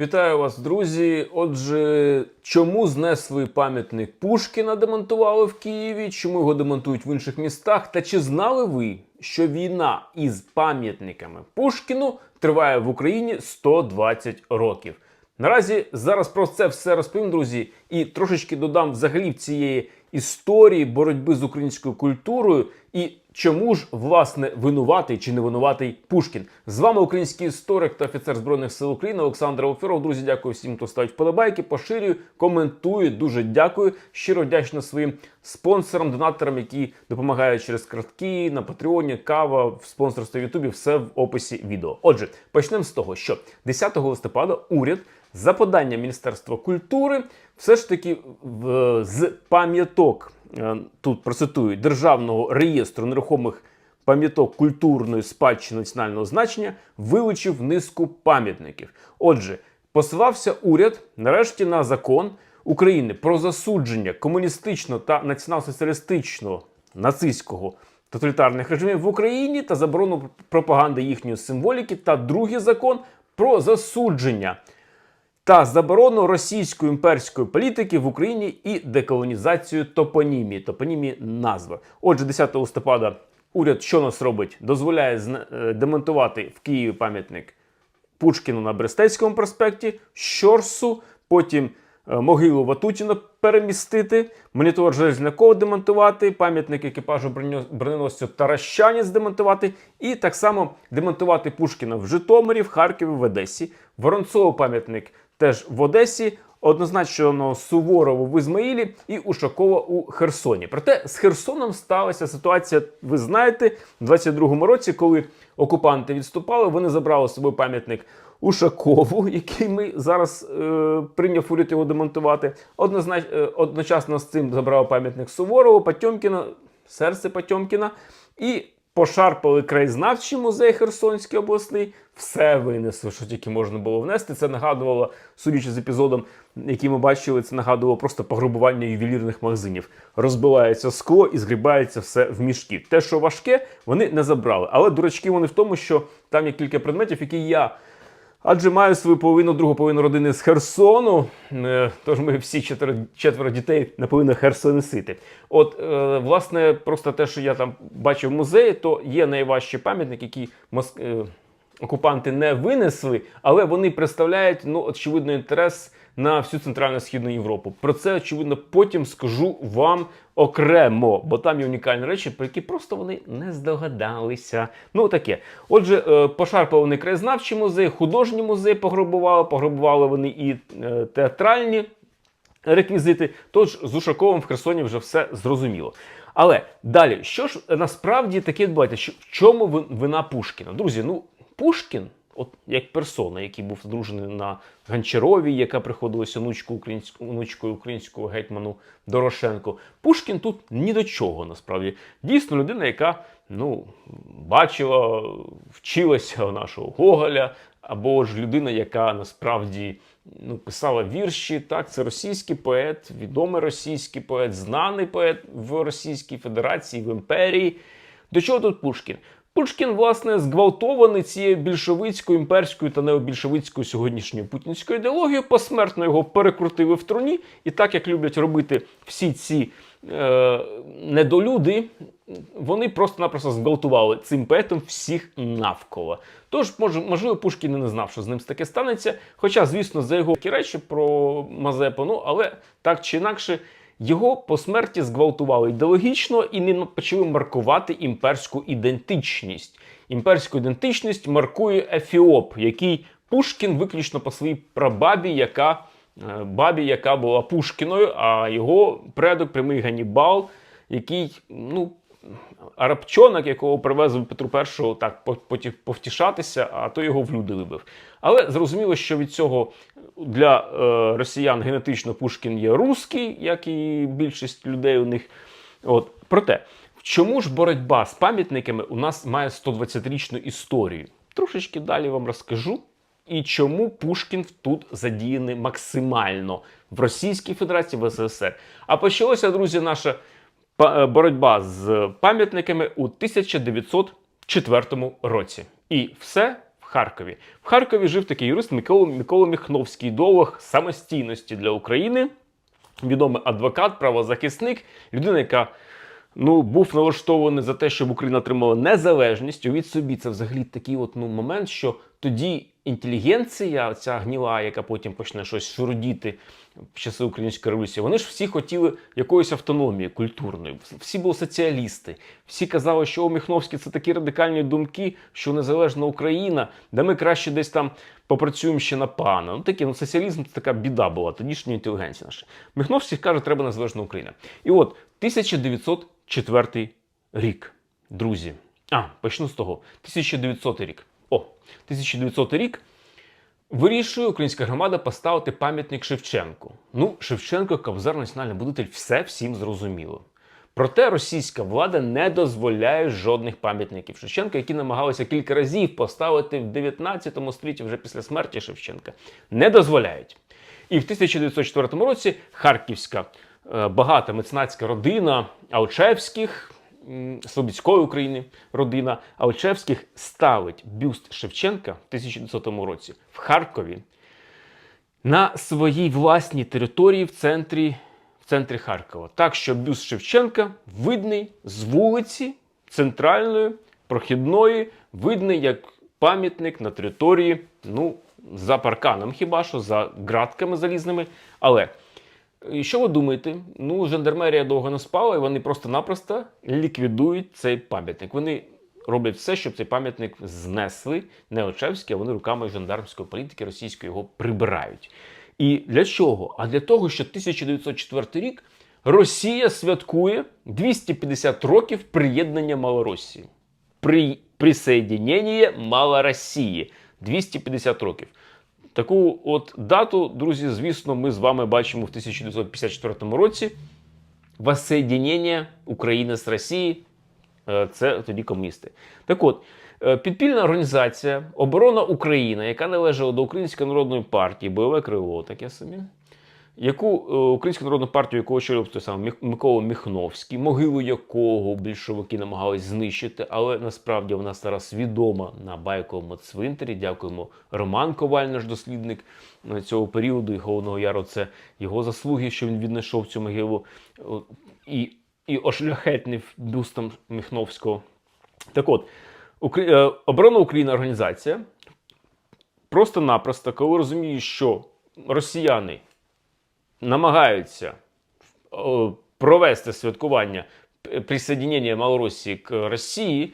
Вітаю вас, друзі. Отже, чому знесли пам'ятник Пушкіна демонтували в Києві? Чому його демонтують в інших містах? Та чи знали ви, що війна із пам'ятниками Пушкіну триває в Україні 120 років? Наразі зараз про це все розповім, друзі, і трошечки додам взагалі в цієї історії боротьби з українською культурою і чому ж власне винуватий чи не винуватий Пушкін. З вами український історик та офіцер збройних сил України Олександр Офіров. Друзі, дякую всім, хто ставить вподобайки, поширює, коментує. Дуже дякую. Щиро вдячна своїм спонсорам, донаторам, які допомагають через картки на Патреоні, кава в спонсорстві в Ютубі. Все в описі відео. Отже, почнемо з того, що 10 листопада уряд за подання Міністерства культури все ж таки в, з пам'яток е, тут процитую державного реєстру нерухомих пам'яток культурної спадщини національного значення вилучив низку пам'ятників. Отже, посилався уряд нарешті на закон України про засудження комуністичного та націонал-соціалістичного нацистського тоталітарних режимів в Україні та заборону пропаганди їхньої символіки, та другий закон про засудження та заборону російської імперської політики в Україні і деколонізацію топонімії. Топонімії назви. Отже, 10 листопада уряд що нас робить? Дозволяє е, демонтувати в Києві пам'ятник Пушкіну на Брестецькому проспекті, Щорсу, потім е, могилу Ватутіна перемістити, монітор Железнякова демонтувати, пам'ятник екіпажу броненосцю Таращанець демонтувати, і так само демонтувати Пушкіна в Житомирі, в Харкові, в Одесі, Воронцову пам'ятник теж в Одесі. Однозначно Суворову в Ізмаїлі і Ушакова у Херсоні. Проте з Херсоном сталася ситуація, ви знаєте, в 22-му році, коли окупанти відступали, вони забрали з собою пам'ятник Ушакову, який ми зараз е, прийняв уряд його демонтувати. Однознач, е, одночасно з цим забрали пам'ятник Суворову, Потьомкіна, серце Потьомкіна і пошарпали краєзнавчий музей Херсонський обласний. Все винесли, що тільки можна було внести. Це нагадувало, судячи з епізодом, який ми бачили, це нагадувало просто пограбування ювелірних магазинів. Розбивається скло і згрібається все в мішки. Те, що важке, вони не забрали. Але дурачки вони в тому, що там є кілька предметів, які я. Адже маю свою половину, другу половину родини з Херсону. Е, Тож ми всі четверо, четверо дітей наповинні херсонесити. От, е, власне, просто те, що я там бачив в музеї, то є найважчий пам'ятник, який моск... е, окупанти не винесли, але вони представляють ну, очевидно інтерес на всю центральну східну Європу. Про це очевидно потім скажу вам окремо, бо там є унікальні речі, про які просто вони не здогадалися. Ну таке. Отже, е, пошарпали вони краєзнавчий музей, художній музей пограбували, пограбували вони і е, театральні реквізити. Тож з Ушаковим в Херсоні вже все зрозуміло. Але далі, що ж насправді таке відбувається? В чому вина Пушкіна? Друзі, ну Пушкін, от як персона, який був одружений на Гончаровій, яка приходилася онучкою українською, онучкою українського гетьману Дорошенко. Пушкін тут ні до чого насправді. Дійсно, людина, яка ну, бачила, вчилася у нашого Гоголя, або ж людина, яка насправді ну, писала вірші. Так, це російський поет, відомий російський поет, знаний поет в Російській Федерації, в імперії. До чого тут Пушкін? Пушкін, власне, зґвалтований цією більшовицькою, імперською та необільшовицькою сьогоднішньою путінською ідеологією, посмертно його перекрутили в труні. І так як люблять робити всі ці е, недолюди, вони просто-напросто зґвалтували цим поетом всіх навколо. Тож, можливо, Пушкін і не знав, що з ним таке станеться. Хоча, звісно, за його такі речі про Мазепу, ну але так чи інакше. Його по смерті зґвалтували ідеологічно і не почали маркувати імперську ідентичність. Імперську ідентичність маркує Ефіоп, який Пушкін виключно по своїй прабабі, яка е, бабі, яка була Пушкіною, а його предок прямий Ганібал, який, ну, арабчонок, якого привезли Петру І так по- повтішатися, а то його в люди вибив. Але зрозуміло, що від цього для е, росіян генетично Пушкін є русський, як і більшість людей у них. От проте, чому ж боротьба з пам'ятниками у нас має 120-річну історію? Трошечки далі вам розкажу. І чому Пушкін тут задіяний максимально в Російській Федерації в СССР? А почалося, друзі, наша па- е, боротьба з пам'ятниками у 1904 році. І все в Харкові. В Харкові жив такий юрист Микола, Микола Міхновський, ідеолог самостійності для України, відомий адвокат, правозахисник, людина, яка ну, був налаштований за те, щоб Україна отримала незалежність. Увіть собі, це взагалі такий от, ну, момент, що тоді інтелігенція, ця гніла, яка потім почне щось шурудіти в часи української революції, вони ж всі хотіли якоїсь автономії культурної. Всі були соціалісти. Всі казали, що о, Міхновський це такі радикальні думки, що незалежна Україна, де ми краще десь там попрацюємо ще на пана. Ну такі, ну соціалізм це така біда була, тодішня інтелігенція наша. Міхновський каже, треба незалежна Україна. І от 1904 рік, друзі. А, почну з того. 1900 рік. О, 1900 рік. Вирішує українська громада поставити пам'ятник Шевченку. Ну, Шевченко, Кобзар, національний будитель, все всім зрозуміло. Проте російська влада не дозволяє жодних пам'ятників Шевченка, які намагалися кілька разів поставити в 19 столітті вже після смерті Шевченка. Не дозволяють. І в 1904 році харківська е, багата меценатська родина Алчевських, Слобідської України родина Алчевських ставить бюст Шевченка в 1900 році в Харкові на своїй власній території в центрі, в центрі Харкова. Так що бюст Шевченка видний з вулиці центральної, прохідної, видний як пам'ятник на території, ну, за парканом хіба що, за ґратками залізними. Але і що ви думаєте? Ну, жандармерія довго не спала, і вони просто-напросто ліквідують цей пам'ятник. Вони роблять все, щоб цей пам'ятник знесли не Очевський, а вони руками жандармської політики російської його прибирають. І для чого? А для того, що 1904 рік Росія святкує 250 років приєднання Малоросії. При присоединення Малоросії 250 років. Таку от дату, друзі, звісно, ми з вами бачимо в 1954 році. Воссоединення України з Росії. Е, Це тоді комуністи. Так от, е, підпільна організація Оборона України, яка належала до Української народної партії, бойове крило, таке собі, яку е, Українську народну партію, яку очолював той Міх- Микола Міхновський, могилу якого більшовики намагались знищити, але насправді вона зараз відома на байковому цвинтарі. Дякуємо Роман Коваль, наш дослідник е, цього періоду і Холодного Яру. Це його заслуги, що він віднайшов цю могилу і, і ошляхетнив бюстом Міхновського. Так от, Укр- е, оборона України організація просто-напросто, коли розуміє, що росіяни намагаються провести святкування присоединення Малоросії к Росії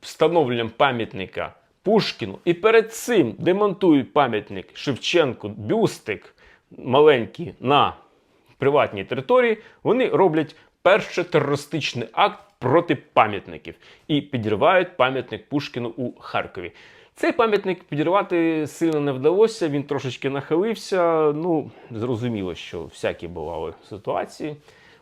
встановленням пам'ятника Пушкіну, і перед цим демонтують пам'ятник Шевченку, бюстик маленький на приватній території, вони роблять перший терористичний акт проти пам'ятників і підривають пам'ятник Пушкіну у Харкові. Цей пам'ятник підірвати сильно не вдалося, він трошечки нахилився. Ну, зрозуміло, що всякі бували ситуації.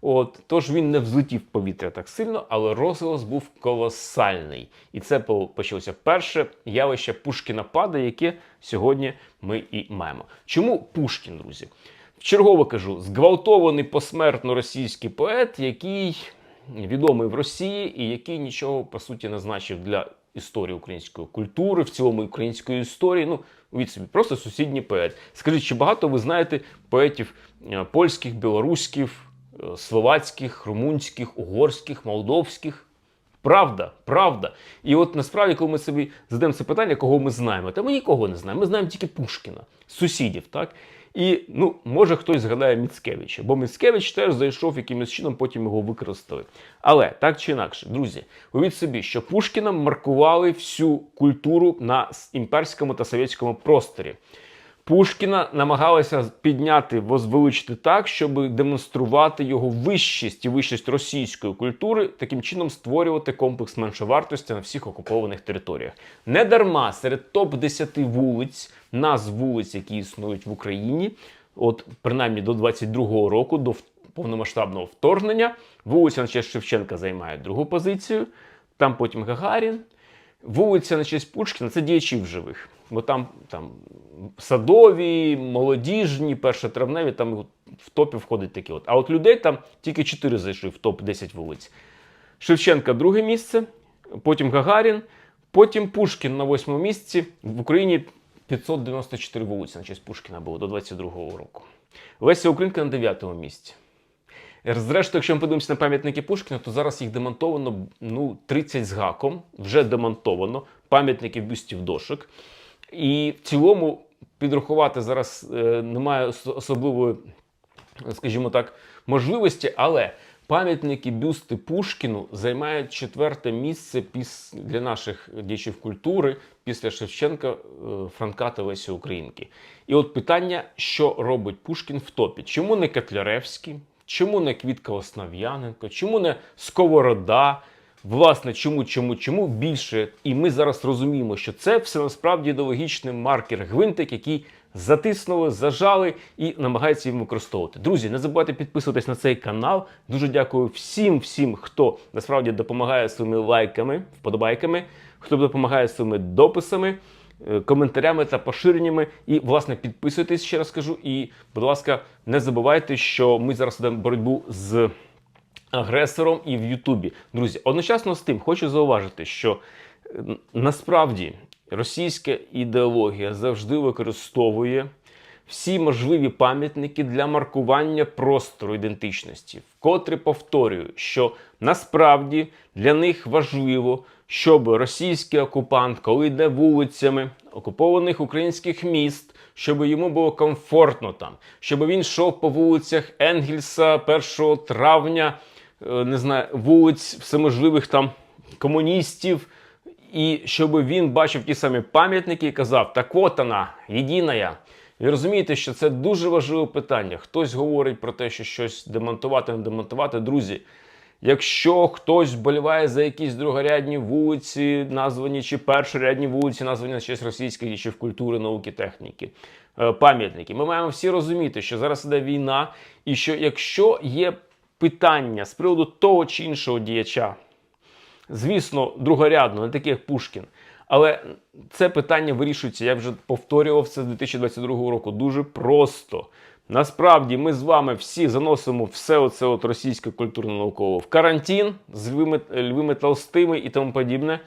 От, тож він не взлетів повітря так сильно, але розголос був колосальний. І це почалося перше явище Пушкіна-пада, яке сьогодні ми і маємо. Чому Пушкін, друзі? Вчергово кажу, зґвалтований посмертно російський поет, який відомий в Росії і який нічого по суті не значив для історії української культури, в цілому української історії. Ну, від собі, просто сусідній поет. Скажіть, чи багато ви знаєте поетів е, польських, білоруських, е, словацьких, румунських, угорських, молдовських? Правда, правда. І от насправді, коли ми собі задаємо це питання, кого ми знаємо, та ми нікого не знаємо. Ми знаємо тільки Пушкіна, сусідів, так? І ну, може хтось згадає Міцкевича, бо Міцкевич теж зайшов якимось чином, потім його використали. Але так чи інакше, друзі, уявіть собі, що Пушкіна маркували всю культуру на імперському та совєтському просторі. Пушкіна намагалися підняти, возвеличити так, щоб демонструвати його вищість і вищість російської культури, таким чином створювати комплекс меншовартості на всіх окупованих територіях. Не дарма серед топ 10 вулиць, назв вулиць, які існують в Україні, от принаймні до 22-го року, до повномасштабного вторгнення, вулиця Шевченка займає другу позицію, там потім Гагарін. Вулиця на честь Пушкіна це діячів живих. Бо там, там садові, молодіжні, першотравневі, там в топі входить такі. От. А от людей там тільки 4 зайшли в топ 10 вулиць. Шевченка друге місце, потім Гагарін, Потім Пушкін на восьмому місці. В Україні 594 вулиці на честь Пушкіна було до 22-го року. Леся Українка на дев'ятому місці. Зрештою, якщо ми подивимося на пам'ятники Пушкіна, то зараз їх демонтовано ну, 30 з гаком, вже демонтовано, пам'ятників бюстів дошок. І в цілому підрахувати зараз е, немає особливої, скажімо так, можливості, але пам'ятники бюсти Пушкіну займають четверте місце піс... для наших діячів культури після Шевченка, е, Франка та Лесі Українки. І от питання, що робить Пушкін в топі? Чому не Котляревський? Чому не Квітка Основ'яненко? Чому не Сковорода? Власне, чому, чому, чому більше? І ми зараз розуміємо, що це все насправді ідеологічний маркер гвинтик, який затиснули, зажали і намагаються їм використовувати. Друзі, не забувайте підписуватись на цей канал. Дуже дякую всім, всім, хто насправді допомагає своїми лайками, вподобайками, хто допомагає своїми дописами коментарями та поширеннями. І, власне, підписуйтесь, ще раз кажу. І, будь ласка, не забувайте, що ми зараз ведемо боротьбу з агресором і в Ютубі. Друзі, одночасно з тим хочу зауважити, що е, насправді російська ідеологія завжди використовує всі можливі пам'ятники для маркування простору ідентичності. Вкотре повторюю, що насправді для них важливо, щоб російський окупант, коли йде вулицями окупованих українських міст, щоб йому було комфортно там, щоб він йшов по вулицях Енгельса 1 травня, е, не знаю, вулиць всеможливих там комуністів, і щоб він бачив ті самі пам'ятники і казав: так от вона, єдина. Ви розумієте, що це дуже важливе питання. Хтось говорить про те, що щось демонтувати, не демонтувати. Друзі, якщо хтось вболіває за якісь другорядні вулиці, названі чи першорядні вулиці, названі на честь російських діячів культури, науки, техніки, е, пам'ятники, ми маємо всі розуміти, що зараз іде війна, і що якщо є питання з приводу того чи іншого діяча, звісно, другорядно, не такий як Пушкін. Але це питання вирішується, я вже повторював це з 2022 року. Дуже просто. Насправді ми з вами всі заносимо все оце от російське культурно-наукове в карантин з львими толстими і тому подібне.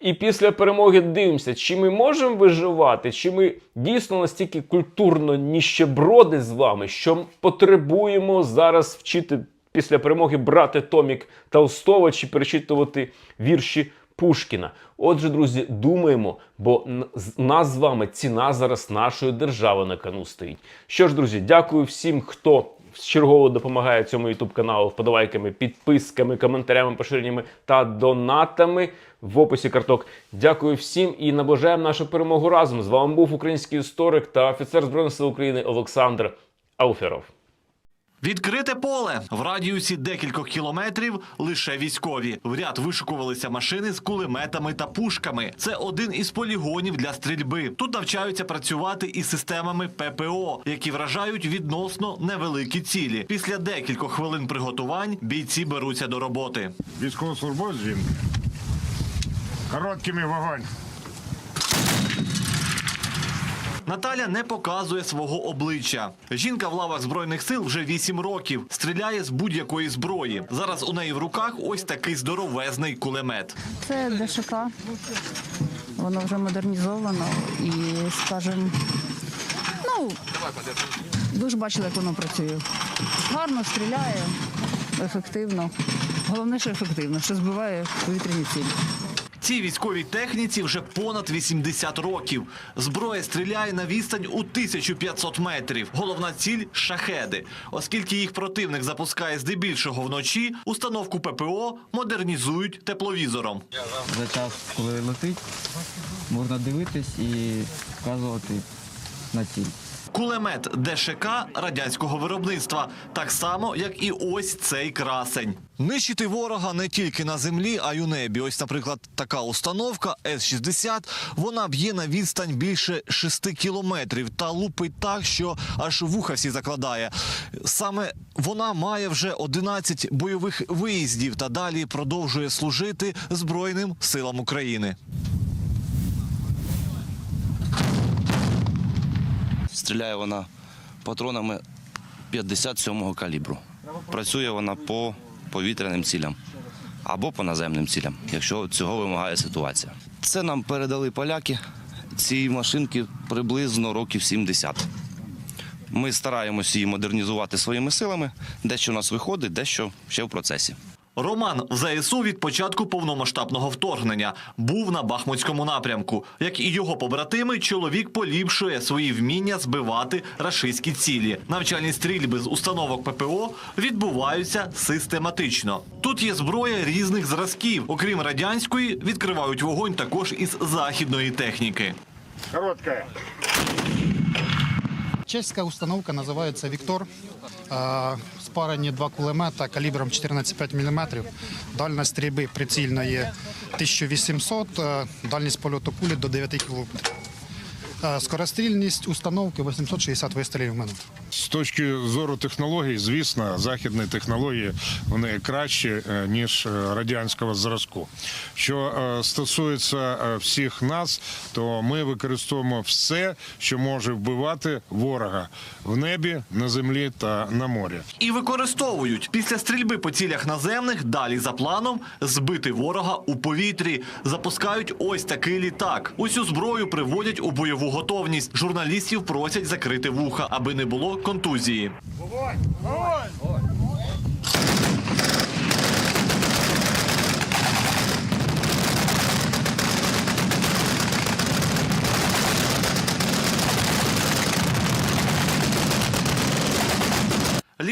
І після перемоги дивимося, чи ми можемо виживати, чи ми дійсно настільки культурно ніщеброди з вами, що потребуємо зараз вчити після перемоги брати Томік Толстого чи перечитувати вірші Пушкіна. Отже, друзі, думаємо, бо нас з вами ціна зараз нашої держави на кону стоїть. Що ж, друзі, дякую всім, хто чергово допомагає цьому youtube каналу вподобайками, підписками, коментарями, поширеннями та донатами в описі карток. Дякую всім і наближаємо нашу перемогу разом. З вами був український історик та офіцер Збройних сил України Олександр Ауферов. Відкрите поле в радіусі декількох кілометрів лише військові. В ряд вишукувалися машини з кулеметами та пушками. Це один із полігонів для стрільби. Тут навчаються працювати із системами ППО, які вражають відносно невеликі цілі. Після декількох хвилин приготувань бійці беруться до роботи. Військовослужбовець він. Короткими вогонь. Наталя не показує свого обличчя. Жінка в лавах збройних сил вже 8 років. Стріляє з будь-якої зброї. Зараз у неї в руках ось такий здоровезний кулемет. Це ДШК. Воно вже модернізовано і, скажімо, ну, ви ж бачили, як воно працює. Гарно стріляє, ефективно. Головне, що ефективно, що збиває повітряні цілі. Цій військовій техніці вже понад 80 років. Зброя стріляє на відстань у 1500 метрів. Головна ціль шахеди. Оскільки їх противник запускає здебільшого вночі, установку ППО модернізують тепловізором. за час, коли летить, можна дивитись і вказувати на ціль. Кулемет ДШК радянського виробництва, так само, як і ось цей красень. Нищити ворога не тільки на землі, а й у небі. Ось, наприклад, така установка С-60, вона б'є на відстань більше 6 кілометрів та лупить так, що аж вуха всі закладає. Саме вона має вже 11 бойових виїздів та далі продовжує служити Збройним силам України. Стріляє вона патронами 57-го калібру. Працює вона по повітряним цілям або по наземним цілям, якщо цього вимагає ситуація. Це нам передали поляки. Ці машинки приблизно років 70. Ми стараємося її модернізувати своїми силами. Дещо у нас виходить, дещо ще в процесі. Роман в ЗСУ від початку повномасштабного вторгнення був на Бахмутському напрямку. Як і його побратими, чоловік поліпшує свої вміння збивати рашистські цілі. Навчальні стрільби з установок ППО відбуваються систематично. Тут є зброя різних зразків. Окрім радянської, відкривають вогонь також із західної техніки. Короткая. Чеська установка називається Віктор. Спарені два кулемета калібром 14,5 мм. Дальність стрільби прицільної 1800, е, дальність польоту кулі до 9 км. Е, Скорострільність установки 860 вистрілів в минуту. З точки зору технологій, звісно, західні технології вони кращі е, ніж е, радянського зразку. Що е, стосується всіх нас, то ми використовуємо все, що може вбивати ворога в небі, на землі та на морі. І використовують після стрільби по цілях наземних. Далі за планом збити ворога у повітрі. Запускають ось такий літак. Усю зброю приводять у бойову готовність. Журналістів просять закрити вуха, аби не було контузії.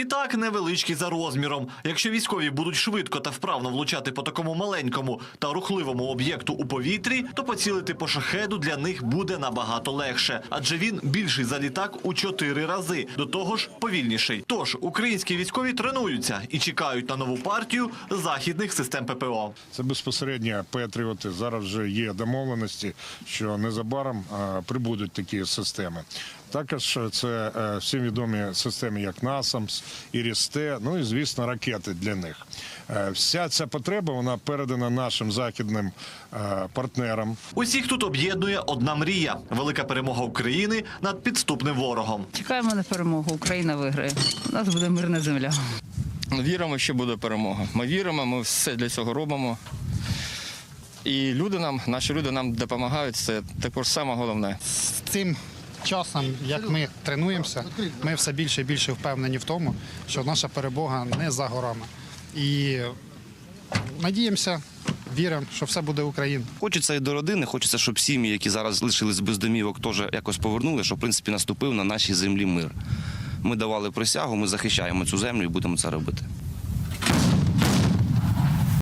Літак невеличкий за розміром. Якщо військові будуть швидко та вправно влучати по такому маленькому та рухливому об'єкту у повітрі, то поцілити по шахеду для них буде набагато легше, адже він більший за літак у чотири рази. До того ж, повільніший. Тож українські військові тренуються і чекають на нову партію західних систем ППО. Це безпосередньо патріоти. Зараз вже є домовленості, що незабаром прибудуть такі системи. Також це е, всім відомі системи, як НАСАМС, Ірісте, ну і звісно, ракети для них. Е, Вся ця потреба вона передана нашим західним е, партнерам. Усіх тут об'єднує одна мрія велика перемога України над підступним ворогом. Чекаємо на перемогу. Україна виграє. У нас буде мирна земля. Віримо, що буде перемога. Ми віримо, ми все для цього робимо. І люди нам, наші люди нам допомагають. Це також саме головне. З цим часом, як ми тренуємося, ми все більше і більше впевнені в тому, що наша перемога не за горами. І надіємося, віримо, що все буде Україна. Хочеться і до родини, хочеться, щоб сім'ї, які зараз лишились без домівок, теж якось повернули, щоб в принципі наступив на нашій землі мир. Ми давали присягу, ми захищаємо цю землю і будемо це робити.